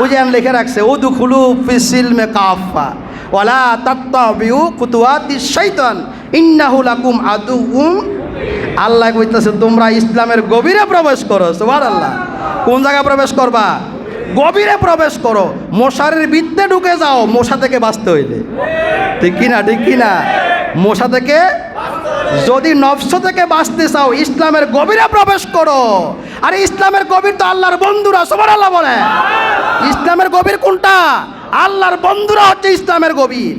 ওই যে লিখে রাখছে ও দুখুলু ফিসিল মে কাফা ওয়ালা তাত্তাবিউ কুতুয়াতি শাইতান, ইন্নাহু লাকুম আদুউম। আল্লাহ কইতেছে, তোমরা ইসলামের গভীরে প্রবেশ করো, সুবহানাল্লাহ। কোন জায়গায় প্রবেশ করবা? গভীরে প্রবেশ করো। মশারের বৃত্তে ঢুকে যাও, মশা থেকে বাঁচতে হইলে। ঠিক কিনা ঠিক কিনা? মশা থেকে যদি নফস থেকে বাঁচতে চাও, ইসলামের গভীরে প্রবেশ করো। আরে ইসলামের গভীর তো আল্লাহর বন্ধুরা সবার আল্লাহ বলে। ইসলামের গভীর কোনটা? আল্লাহর বন্ধুরা হচ্ছে ইসলামের গভীর।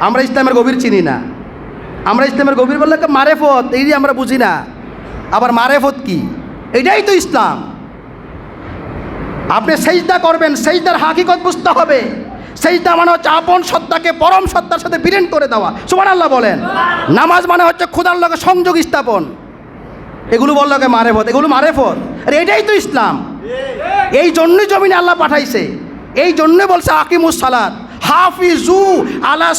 আমরা ইসলামের গভীর চিনি না। আমরা ইসলামের গভীর বললে মারেফত এই আমরা বুঝি না। আবার মারেফত কি? এটাই তো ইসলাম। আপনি সেইজদা করবেন সেইজদার হাকিকত বুঝতে হবে। সেইজদা মানে হচ্ছে আপন সত্তাকে পরম সত্তার সাথে বিলীন করে দেওয়া। সুমান আল্লাহ বলেন। নামাজ মানে হচ্ছে ক্ষুদার লগে সংযোগ স্থাপন। এগুলো বললোকে মারেফত? এগুলো মারে মারেফত। আর এটাই তো ইসলাম। এই জন্যই জমিনে আল্লাহ পাঠাইছে। এই জন্যই বলছে আকিমুস সালাত। হাফিজু আলা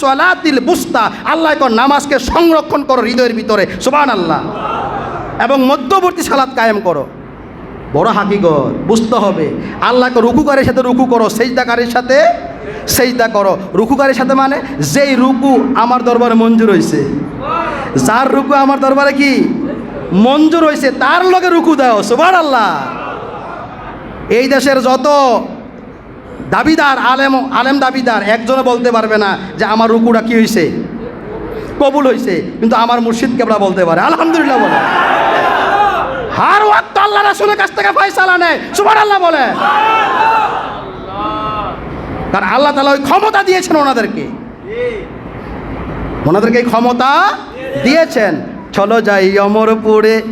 সোয়ালাতিল বুস্তা। আল্লাহ কর নামাজকে সংরক্ষণ করো হৃদয়ের ভিতরে। সুবান আল্লাহ এবং মধ্যবর্তী সালাত কায়েম করো। বড় হাকিগত, বুঝতে হবে। আল্লাহকে রুকুকারের সাথে রুকু করো সেইদাকারের সাথে সেইদা করো। রুকুকারের সাথে মানে যেই রুকু আমার দরবারে মঞ্জুর হয়েছে যার রুকু আমার দরবারে কি? মঞ্জুর হয়েছে তার লগে রুকু দাও সুবার আল্লাহ এই দেশের যত দাবিদার, আলেম আলেম দাবিদার একজনে বলতে পারবে না যে আমার রুকুটা কি হয়েছে কবুল হয়েছে কিন্তু আমার মুর্শিদ কেবলা বলতে পারে। আলহামদুলিল্লাহ বলে। হার ওয়াক্ত আল্লাহ রাসুলের কাছ থেকে ফয়সালা নেয়। সুবার আল্লাহ বলে। কারণ আল্লাহ তালা ওই ক্ষমতা দিয়েছেন ওনাদেরকে। ওনাদেরকে ক্ষমতা দিয়েছেন। চলো যাই অমরপুরে,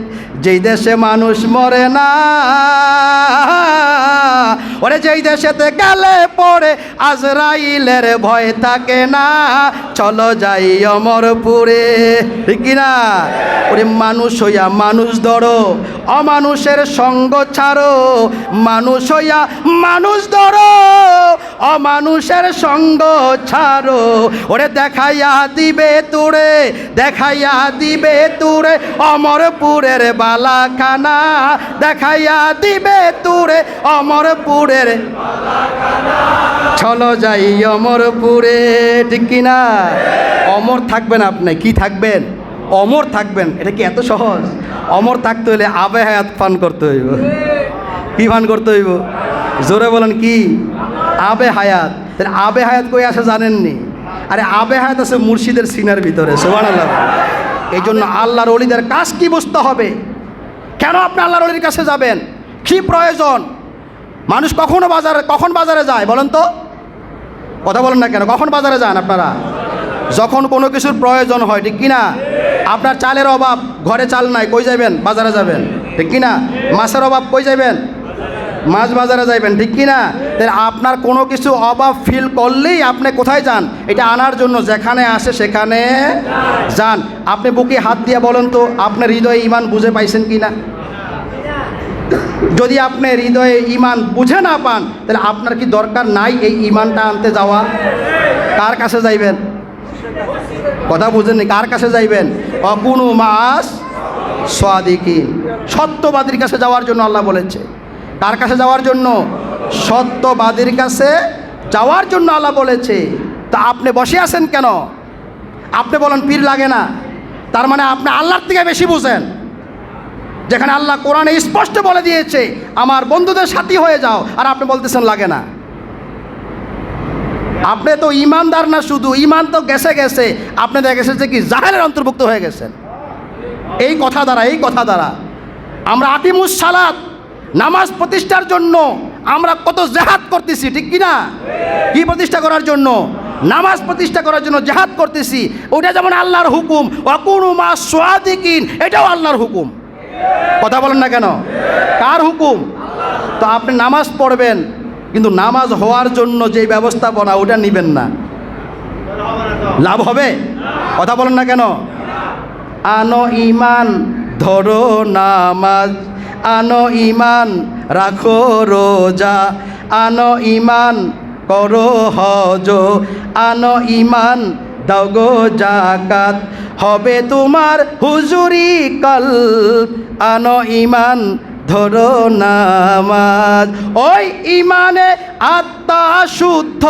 যেই দেশে মানুষ মরে না। ওরে যেই দেশেতে গেলে পড়ে, আজরাইলের ভয় থাকে না। চলো যাই অমরপুরে। ঠিক কিনা ওরে মানুষ হইয়া মানুষ ধরো, অমানুষের সঙ্গ ছাড়ো। মানুষ হইয়া মানুষ ধরো, অমানুষের সঙ্গ ছাড়ো। ওরে দেখাইয়া দিবে তুরে দেখাইয়া দিবে তুরে অমরপুরের বালাখানা। দেখাইয়া দিবে তুরে অমরপুরের চলো যাই অমরপুরে ঠিক কিনা অমর থাকবেন আপনি কি থাকবেন? অমর থাকবেন এটা কি এত সহজ? অমর থাকতে হলে আবে হায়াত পান করতে হইব। কি পান করতে হইব? জোরে বলেন কি? আবে হায়াত। তাহলে আবে হায়াত কই আসে জানেননি? আরে আবে হায়াত আছে মুর্শিদের সিনার ভিতরে সোমান আল্লাহ এই জন্য আল্লাহর অলিদের কাজ কি বুঝতে হবে? কেন আপনি আল্লাহর অলির কাছে যাবেন? কি প্রয়োজন? মানুষ কখনো বাজারে, কখন বাজারে যায় বলেন তো? কথা বলেন না কেন, কখন বাজারে যান আপনারা? যখন কোনো কিছুর প্রয়োজন হয়, ঠিক কিনা? আপনার চালের অভাব, ঘরে চাল নাই, কই যাবেন বাজারে যাবেন, ঠিক কিনা? মাছের অভাব, কই যাবেন মাছ বাজারে যাইবেন, ঠিক কিনা? তাহলে আপনার কোনো কিছু অভাব ফিল করলেই আপনি কোথায় যান? এটা আনার জন্য যেখানে আসে সেখানে যান। আপনি বুকে হাত দিয়ে বলেন তো, আপনার হৃদয়ে ইমান বুঝে পাইছেন কি না যদি আপনি হৃদয়ে ইমান বুঝে না পান, তাহলে আপনার কি দরকার নাই এই ইমানটা আনতে যাওয়া কার কাছে যাইবেন? কথা বুঝেননি, কার কাছে যাইবেন? অকুনু মাস সোয়াদিকিন সত্যবাদীর কাছে যাওয়ার জন্য আল্লাহ বলেছে। কার কাছে যাওয়ার জন্য? সত্যবাদীর কাছে যাওয়ার জন্য আল্লাহ বলেছে। তা আপনি বসে আছেন কেন? আপনি বলেন, পীর লাগে না। তার মানে আপনি আল্লাহর থেকে বেশি বুঝেন। যেখানে আল্লাহ কোরআনে স্পষ্ট বলে দিয়েছে, আমার বন্ধুদের সাথী হয়ে যাও। আর আপনি বলতেছেন, লাগে না। আপনি তো ইমানদার না শুধু, ইমান তো গেছে গেছে। আপনি দেখা গেছে যে কি জাহেলের অন্তর্ভুক্ত হয়ে গেছেন। এই কথা দ্বারা, এই কথা দ্বারা। আমরা আকিমুস সালাত, নামাজ প্রতিষ্ঠার জন্য আমরা কত জেহাদ করতেছি, ঠিক কি না কি প্রতিষ্ঠা করার জন্য? নামাজ প্রতিষ্ঠা করার জন্য জেহাদ করতেছি। ওটা যেমন আল্লাহর হুকুম অকুনু মা সোয়াদিকিন, এটাও আল্লাহর হুকুম। কথা বলেন না কেন? কার হুকুম? তো আপনি নামাজ পড়বেন, কিন্তু নামাজ হওয়ার জন্য যে ব্যবস্থাপনা, ওটা নেবেন না। লাভ হবে? কথা বলেন না কেন? আনো ইমান, ধরো নামাজ। আনো ইমান, রাখো রোজা। আনো ইমান, করো হজ। আনো ইমান দগো জাকাত। হবে তোমার হুজুরি কল। আনো ইমান ধরো নামাজ। ওই ইমানে আত্মা শুদ্ধ।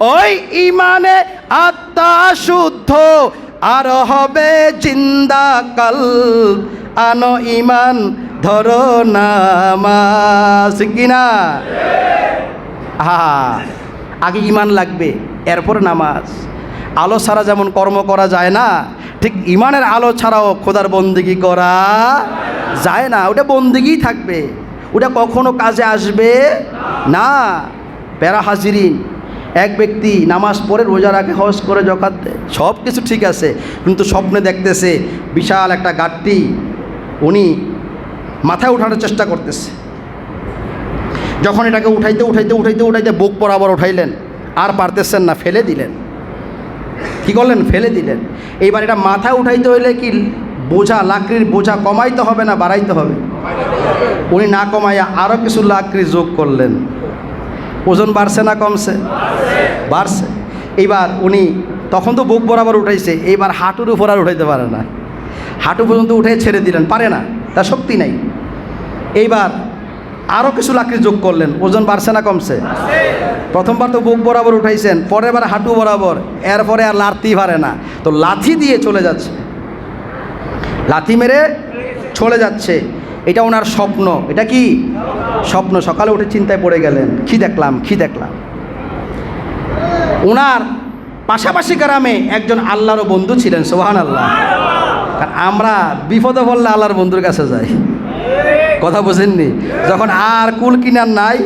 ওই ইমানে আত্মা শুদ্ধ। আর হবে জিন্দা কাল। আনো ইমান ধরো নামাজ। কিনা? হা আগে ইমান লাগবে, এরপর নামাজ। আলো ছাড়া যেমন কর্ম করা যায় না, ঠিক ইমানের আলো ছাড়াও খোদার বন্দিগি করা যায় না। ওটা বন্দিগিই থাকবে। ওটা কখনো কাজে আসবে না। প্যারা হাজিরিন, এক ব্যক্তি নামাজ পড়ে রোজা রাখে, হজ করে জকাত দেয় সব কিছু ঠিক আছে, কিন্তু স্বপ্নে দেখতেছে বিশাল একটা গাড়টি উনি মাথায় উঠানোর চেষ্টা করতেছে। যখন এটাকে উঠাইতে উঠাইতে উঠাইতে উঠাইতে, বুক বরাবর উঠাইলেন, আর পারতেছেন না, ফেলে দিলেন। কি করলেন? ফেলে দিলেন। এইবার এটা মাথা উঠাইতে হইলে কি বোঝা, লাকড়ির বোঝা কমাইতে হবে না বাড়াইতে হবে? উনি না কমাইয়া আরও কিছু লাকড়ি যোগ করলেন। ওজন বাড়ছে না কমছে? বাড়ছে। এইবার উনি তখন তো বুক বরাবর উঠাইছে, এইবার হাঁটুর উপর আর উঠাইতে পারে না। হাঁটু পর্যন্ত উঠে ছেড়ে দিলেন, পারে না, তার শক্তি নাই। এইবার আরও কিছু লাকড়ি যোগ করলেন, ওজন বাড়ছে না কমছে? প্রথমবার তো বুক বরাবর উঠাইছেন পরের বার হাঁটু বরাবর, এরপরে আর লাথি পারে না। তো লাথি দিয়ে চলে যাচ্ছে। লাথি মেরে চলে যাচ্ছে। এটা ওনার স্বপ্ন। এটা কি? স্বপ্ন। সকালে উঠে চিন্তায় পড়ে গেলেন, কি দেখলাম কি দেখলাম? ওনার পাশাপাশি গ্রামে একজন আল্লাহরও বন্ধু ছিলেন সোহান আল্লাহ আমরা বিপদে পড়লে আল্লাহর বন্ধুর কাছে যাই। কথা বুঝেননি? যখন আর কুল কিনার নাই,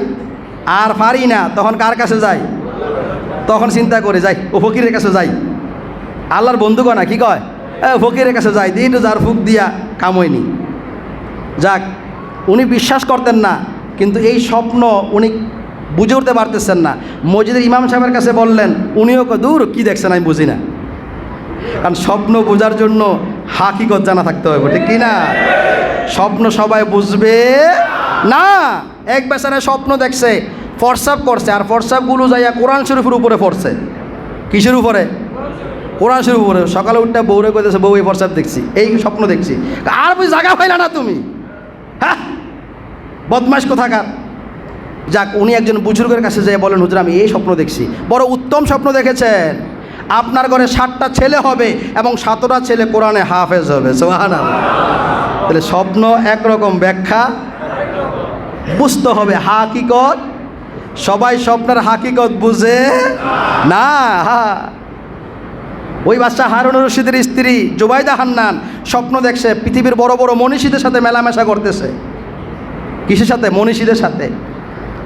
আর পারি না, তখন কার কাছে যাই? তখন চিন্তা করে, যাই, ও ফকিরের কাছে যাই। আল্লাহর বন্ধু না, কি কয়? ফকিরের কাছে যাই একটু যার ফুক দিয়া কাময়নি। যাক, উনি বিশ্বাস করতেন না, কিন্তু এই স্বপ্ন উনি বুঝে উঠতে পারতেছেন না। মসজিদের ইমাম সাহেবের কাছে বললেন, উনিও দূর, কি দেখছেন? আমি বুঝি না। কারণ স্বপ্ন বোঝার জন্য হাকিকত জানা থাকতে হবে, ঠিক কি না স্বপ্ন সবাই বুঝবে। না, এক বেচারে স্বপ্ন দেখছে, ফরসাপ করছে, আর ফরসাপগুলো যাইয়া কোরআন শরীফের উপরে পড়ছে। কিসের উপরে? কোরআন শরীফ উপরে। সকালে উঠটা বউরে কইতেছে, বউ, এই ফরসাপ দেখছি, এই স্বপ্ন দেখছি। আর বুঝি জায়গা পাইলা না তুমি? হ্যাঁ? বদমাস কোথাকার? যাক, উনি একজন বুজুর্গের কাছে যেয়ে বলেন, হুজুর, আমি এই স্বপ্ন দেখছি। বড় উত্তম স্বপ্ন দেখেছেন। আপনার ঘরে ষাটটা ছেলে হবে এবং সাতটা ছেলে কোরআনে হাফেজ হবে সোহান তাহলে স্বপ্ন একরকম ব্যাখ্যা। বুঝতে হবে হাকিকত। সবাই স্বপ্নের হাকিকত বুঝে। না, হা। ওই বাচ্চা হারুন রশিদের স্ত্রী জুবাইদা হান্নান স্বপ্ন দেখছে, পৃথিবীর বড় বড় মনীষীদের সাথে মেলামেশা করতেছে। কিসের সাথে? মনীষীদের সাথে।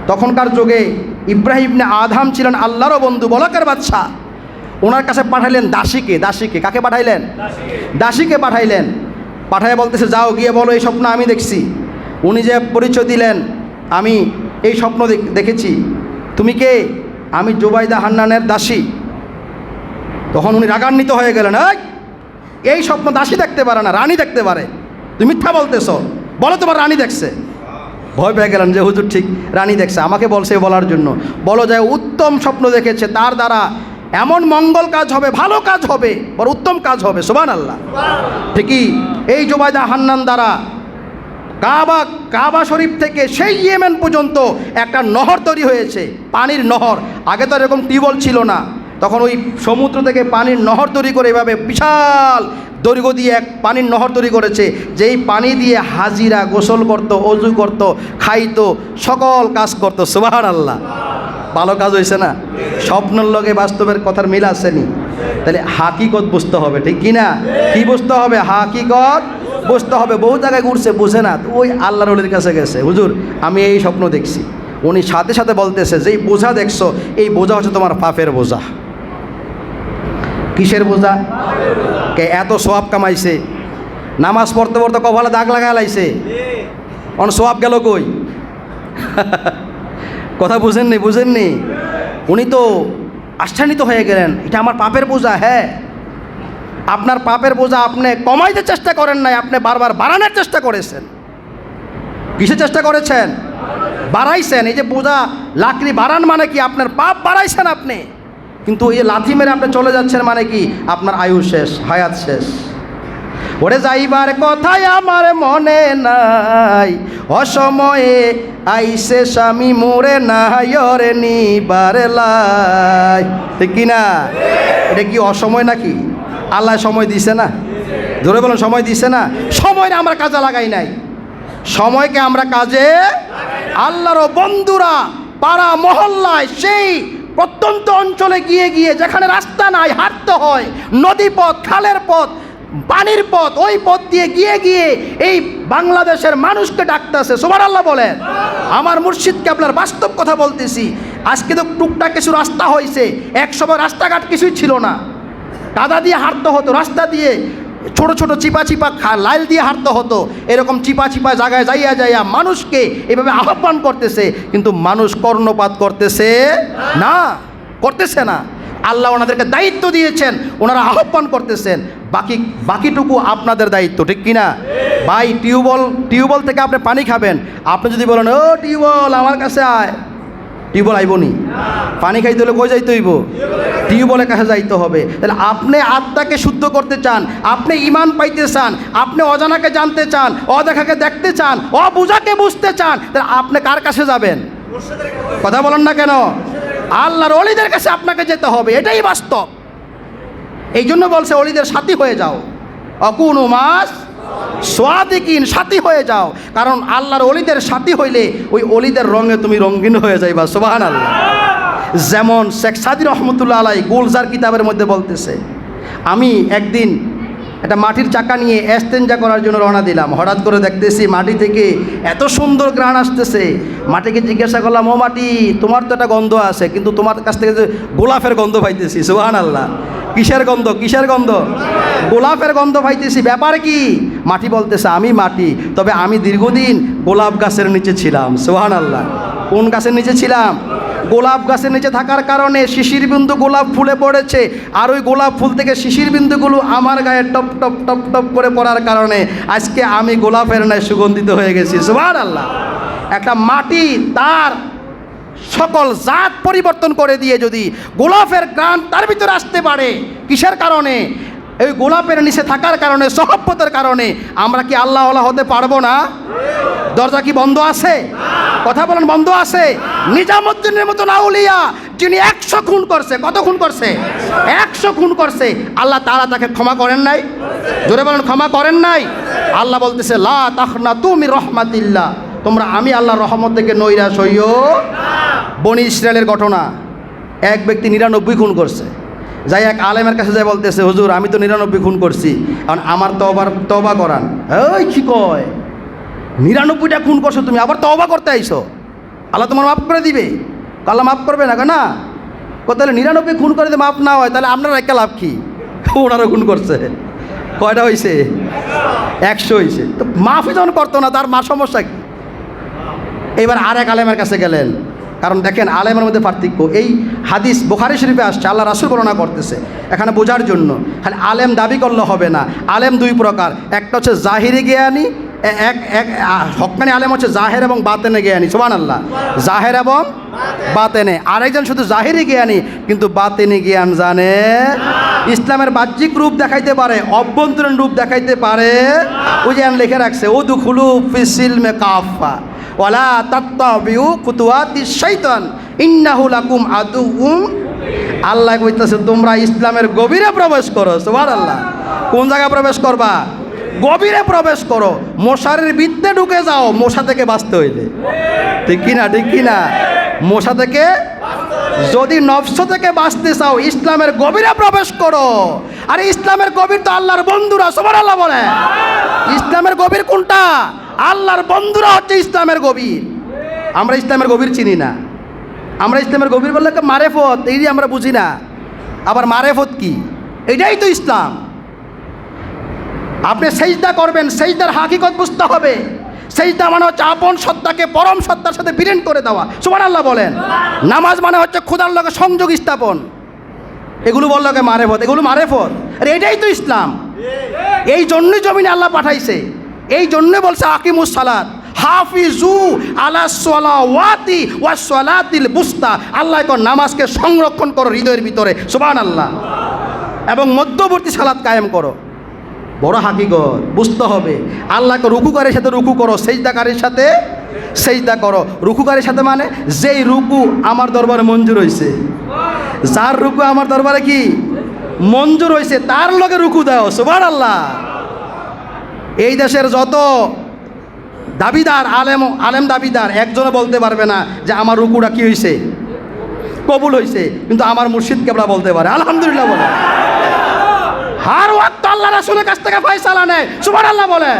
তখনকার যুগে ইব্রাহিম আধাম ছিলেন আল্লাহরও বন্ধু, বলকের বাচ্চা ওনার কাছে পাঠাইলেন দাসীকে দাসীকে কাকে পাঠাইলেন? দাসীকে। পাঠাইলেন। পাঠায় বলতেছে যাও গিয়ে বলো এই স্বপ্ন আমি দেখছি। উনি যে পরিচয় দিলেন আমি এই স্বপ্ন দেখ- দেখেছি। তুমি কে? আমি জুবাইদা হান্নানের দাসী। তখন উনি রাগান্বিত হয়ে গেলেন "এই, এই স্বপ্ন দাসী দেখতে পারে না রানী দেখতে পারে। তুমি মিথ্যা বলতেছ। বলো তোমার রানী দেখছে। ভয় পেয়ে গেলেন যে হুজুর ঠিক রানী দেখছে। আমাকে বলছে বলার জন্য। বলো যায় উত্তম স্বপ্ন দেখেছে তার দ্বারা এমন মঙ্গল কাজ হবে, ভালো কাজ হবে, বড় উত্তম কাজ হবে সোবান আল্লাহ ঠিকই? এই জোবায়দা হান্নান দ্বারা কাবা কাবা শরীফ থেকে সেই ইয়েমেন পর্যন্ত একটা নহর তৈরি হয়েছে, পানির নহর। আগে তো এরকম টিউবওয়েল ছিল না। তখন ওই সমুদ্র থেকে পানির নহর তৈরি করে এভাবে বিশাল দৈর্ঘ্য দিয়ে এক পানির নহর তৈরি করেছে, যেই পানি দিয়ে হাজিরা গোসল করত, অজু করত, খাইতো, সকল কাজ করতো সুবাহান আল্লাহ ভালো কাজ হয়েছে না? স্বপ্নের লগে বাস্তবের কথার মিল আসেনি। তাহলে হাকিকত বুঝতে হবে, ঠিক কি না? কি বুঝতে হবে? হাকিকত বুঝতে হবে। বহু জায়গায় ঘুরছে, বুঝে না। ওই আল্লাহর অলির কাছে গেছে। হুজুর, আমি এই স্বপ্ন দেখছি। উনি সাথে সাথে বলতেছে যে এই বোঝা দেখছ, এই বোঝা হচ্ছে তোমার পাপের বোঝা। কিসের বোঝা? কে এত সোয়াব কামাইছে? নামাজ পড়তে পড়তে কপালে দাগ লাগা অন সোয়াব গেল কই? কথা বুঝেননি বুঝেননি? উনি তো আশ্চান্বিত হয়ে গেলেন। এটা আমার পাপের বোঝা হ্যাঁ। আপনার পাপের বোঝা আপনি কমাইতে চেষ্টা করেন নাই, আপনি বারবার বাড়ানোর চেষ্টা করেছেন। কিসের চেষ্টা করেছেন? বাড়াইছেন। এই যে বোঝা, লাকড়ি বাড়ান মানে কি? আপনার পাপ বাড়াইছেন আপনি। কিন্তু এই লাথি মেরে আপনি চলে যাচ্ছেন মানে কি? আপনার আয়ু শেষ, হায়াত শেষ। ওরে যাইবার কথাই আমার মনে নাই। অসময়ে আইসে স্বামী মোরে নাই, ওরে নিবার কি না? এটা কি অসময় নাকি? আল্লাহ সময় দিছে না? ধরে বলুন, সময় দিছে না? সময়টা আমরা কাজে লাগাই নাই। সময়কে আমরা কাজে আল্লাহর বন্ধুরা, পাড়া, মহল্লায়, সেই প্রত্যন্ত অঞ্চলে গিয়ে গিয়ে যেখানে রাস্তা নাই, হাঁটতে হয় নদী পথ খালের পথ পানির পথ, ওই পথ দিয়ে গিয়ে গিয়ে এই বাংলাদেশের মানুষকে ডাকতেছে সোবার আল্লাহ বলেন। আমার মুর্শিদকে আপনার বাস্তব কথা বলতেছি। আজকে তো টুকটাক কিছু রাস্তা হয়েছে এক সময় রাস্তাঘাট কিছুই ছিল না। কাদা দিয়ে হাঁটতে হতো, রাস্তা দিয়ে ছোট ছোট চিপা চিপা লাইল দিয়ে হাঁটতে হতো। এরকম চিপা চিপা জায়গায় যাইয়া যাইয়া মানুষকে এভাবে আহ্বান করতেছে। কিন্তু মানুষ কর্ণপাত করতেছে না করতেছে না। আল্লাহ ওনাদেরকে দায়িত্ব দিয়েছেন, ওনারা আহ্বান করতেছেন, বাকি, বাকিটুকু আপনাদের দায়িত্ব, ঠিক কিনা? ভাই, টিউবওয়েল টিউবওয়েল থেকে আপনি পানি খাবেন। আপনি যদি বলেন, ও, টিউবওয়েল, আমার কাছে আয়। টিউবওয়েল আইব নি পানি খাইতে হলে কই যাইতে হইব? টিউবওয়েলের কাছে যাইতে হবে। তাহলে আপনি আত্মাকে শুদ্ধ করতে চান, আপনি ইমান পাইতে চান, আপনি অজানাকে জানতে চান, অদেখাকে দেখতে চান, অবুঝাকে বুঝতে চান, তাহলে আপনি কার কাছে যাবেন? কথা বলেন না কেন? আল্লাহর অলিদের কাছে আপনাকে যেতে হবে, এটাই বাস্তব। এই জন্য বলছে, অলিদের সাথী হয়ে যাও। অকুন মাস সোয়াদিকিন, সাথী হয়ে যাও। কারণ আল্লাহর অলিদের সাথী হইলে ওই অলিদের রঙে তুমি রঙিন হয়ে যাইবা সোবাহান আল্লাহ যেমন শেখ সাদি রহমতুল্লাহ আলাই গোলজার কিতাবের মধ্যে বলতেছে, আমি একদিন একটা মাটির চাকা নিয়ে এস্তেঞ্জা করার জন্য রওনা দিলাম। হঠাৎ করে দেখতেছি মাটি থেকে এত সুন্দর গ্রাণ আসতেছে। মাটিকে জিজ্ঞাসা করলাম, ও মাটি, তোমার তো একটা গন্ধ আছে, কিন্তু তোমার কাছ থেকে যে গোলাপের গন্ধ পাইতেছি সুহান আল্লাহ কিসের গন্ধ কিসের গন্ধ? গোলাপের গন্ধ পাইতেছি। ব্যাপার কি? মাটি বলতেছে, আমি মাটি, তবে আমি দীর্ঘদিন গোলাপ গাছের নিচে ছিলাম সোহান আল্লাহ কোন গাছের নিচে ছিলাম? গোলাপ গাছের নিচে থাকার কারণে শিশির বিন্দু গোলাপ ফুলে পড়েছে। আর ওই গোলাপ ফুল থেকে শিশির বিন্দুগুলো আমার গায়ে টপ টপ টপ টপ করে পড়ার কারণে আজকে আমি গোলাপের ন্যায় সুগন্ধিত হয়ে গেছি। সুবাহ আল্লাহ একটা মাটি তার সকল জাত পরিবর্তন করে দিয়ে যদি গোলাপের গান তার ভিতরে আসতে পারে, কিসের কারণে? এই গোলাপের নিচে থাকার কারণে, সহব্বতের কারণে আমরা কি আল্লাহ আল্লাহ হতে পারব না? দরজা কি বন্ধ আছে? কথা বলেন, বন্ধ আছে? নিজামুদ্দিনের মতো আউলিয়া, যিনি একশো খুন করছে, কত খুন করছে? একশো খুন করছে। আল্লাহ তারা তাকে ক্ষমা করেন নাই? জোরে বলেন, ক্ষমা করেন নাই? আল্লাহ বলতেছে, লা তুমি রহমাতিল্লাহ। তোমরা আমি আল্লাহ রহমত থেকে নৈরাশ হইও বনি ইসরায়েলের ঘটনা। এক ব্যক্তি নিরানব্বই খুন করছে। যাই এক আলেমের কাছে যাই বলতেছে, হুজুর, আমি তো নিরানব্বই খুন করছি। কারণ আমার তবার তবা করান। ওই কি কয়? নিরানব্বইটা খুন করছ তুমি, আবার তবা করতে আইছো। আল্লাহ তোমার মাফ করে দিবে। আল্লাহ মাফ করবে না না? তাহলে নিরানব্বই খুন করে যদি মাফ না হয়, তাহলে আপনার একটা লাভ কি? ওনারও খুন করছে। কয়টা হয়েছে একশো হয়েছে তো মাফই যখন করতো না, তার মা সমস্যা কি? এবার আর এক আলেমের কাছে গেলেন। কারণ দেখেন, আলেমের মধ্যে পার্থক্য। এই হাদিস বোখারি শরীফে আসছে, আল্লাহ রাসুল বর্ণনা করতেছে। এখানে বোঝার জন্য, খালি আলেম দাবি করলে হবে না। আলেম দুই প্রকার। একটা হচ্ছে জাহিরি জ্ঞানী এক এক হকানি আলেম হচ্ছে জাহের এবং বাতেনে জ্ঞানী সোমান আল্লাহ জাহের এবং বাতেনে। আরেকজন শুধু জাহিরি জ্ঞানী, কিন্তু বাতেনি জ্ঞান জানে। ইসলামের বাহ্যিক রূপ দেখাইতে পারে, অভ্যন্তরীণ রূপ দেখাইতে পারে। আমি লিখে রাখছে ও দুখুলু ফিসিল মে কাফা ওয়ালা তাত্তাবিউ কুতুয়াতি শাইতান, ইন্নাহু লাকুম আদুউম। আল্লাহ কইতাছে, তোমরা ইসলামের গভীরে প্রবেশ করো, সুবহানাল্লাহ। কোন জায়গায় প্রবেশ করবা? গভীরে প্রবেশ করো, মশারের বৃত্তে ঢুকে যাও, মশা থেকে বাঁচতে হইলে। ঠিক কিনা ঠিক কিনা? মশা থেকে যদি নফস থেকে বাঁচতে চাও, ইসলামের গভীরে প্রবেশ করো। আর ইসলামের গভীর তো আল্লাহর বন্ধুরা সবার আল্লাহ বলে। ইসলামের গভীর কোনটা? আল্লাহর বন্ধুরা হচ্ছে ইসলামের গভীর। আমরা ইসলামের গভীর চিনি না। আমরা ইসলামের গভীর বললে মারেফত এই আমরা বুঝি না। আবার মারেফত কি? এটাই তো ইসলাম। আপনি সেইজদা করবেন সেইজদার হাকিকত বুঝতে হবে। সেইজদা মানে হচ্ছে আপন সত্তাকে পরম সত্তার সাথে বিলীন করে দেওয়া। সুমান আল্লাহ বলেন। নামাজ মানে হচ্ছে ক্ষুদার লগে সংযোগ স্থাপন। এগুলো বলল কে মারেফত এগুলো মারেফত আর এটাই তো ইসলাম। এই জন্যই জমিনে আল্লাহ পাঠাইছে। এই জন্যই বলছে আকিমুস সালাত। হাফিজু আলা সোয়ালাতিল বুস্তা। আল্লাহ কর নামাজকে সংরক্ষণ করো হৃদয়ের ভিতরে। সুবান আল্লাহ এবং মধ্যবর্তী সালাত কায়েম করো। বড় হাকিগত, বুঝতে হবে। আল্লাহকে রুকুকারের সাথে রুকু করো সেইদাকারের সাথে সেইদা করো। রুকুকারের সাথে মানে যেই রুকু আমার দরবারে মঞ্জুর হয়েছে যার রুকু আমার দরবারে কি? মঞ্জুর হয়েছে তার লগে রুকু দাও সুবার আল্লাহ এই দেশের যত দাবিদার, আলেম আলেম দাবিদার একজনে বলতে পারবে না যে আমার রুকুটা কি হয়েছে কবুল হয়েছে কিন্তু আমার মুর্শিদ কেবলা বলতে পারে। আলহামদুলিল্লাহ বলে। হার ওয়াক্ত আল্লাহ রাসুলের কাছ থেকে ফয়সালা নেয়। সুবার আল্লাহ বলে।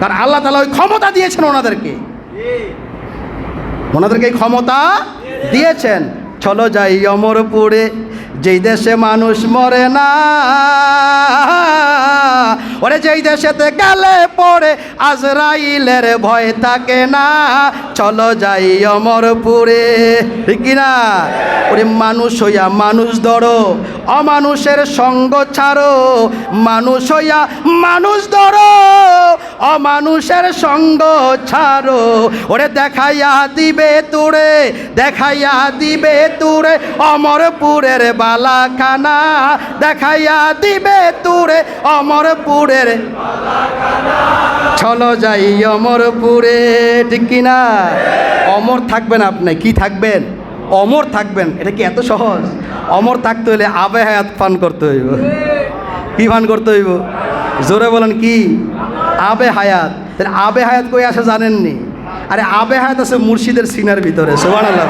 কারণ আল্লাহ তালা ওই ক্ষমতা দিয়েছেন ওনাদেরকে। ওনাদেরকে ক্ষমতা দিয়েছেন। চলো যাই অমরপুরে, যেই দেশে মানুষ মরে না। ওরে যেই দেশেতে গেলে পড়ে, আজরাইলের ভয় থাকে না। চলো যাই অমরপুরে। ঠিক না? ওরে মানুষ হইয়া মানুষ ধরো, অমানুষের সঙ্গ ছাড়ো। মানুষ হইয়া মানুষ ধরো, অমানুষের সঙ্গ ছাড়ো। ওরে দেখাইয়া দিবে তুরে দেখাইয়া দিবে তুরে অমরপুরের বালাখানা। দেখাইয়া দিবে তুরে অমরপুরের চলো যাই অমরপুরে ঠিক কিনা অমর থাকবেন আপনি, কি থাকবেন? অমর থাকবেন, এটা কি এত সহজ? অমর থাকতে হলে আবে হায়াত পান করতে হইব। কি পান করতে হইব? জোরে বলেন কি? আবে হায়াত। তাহলে আবে হায়াত কই আসে জানেননি? আরে আবে হায়াত আছে মুর্শিদের সিনার ভিতরে সোমান আল্লাহ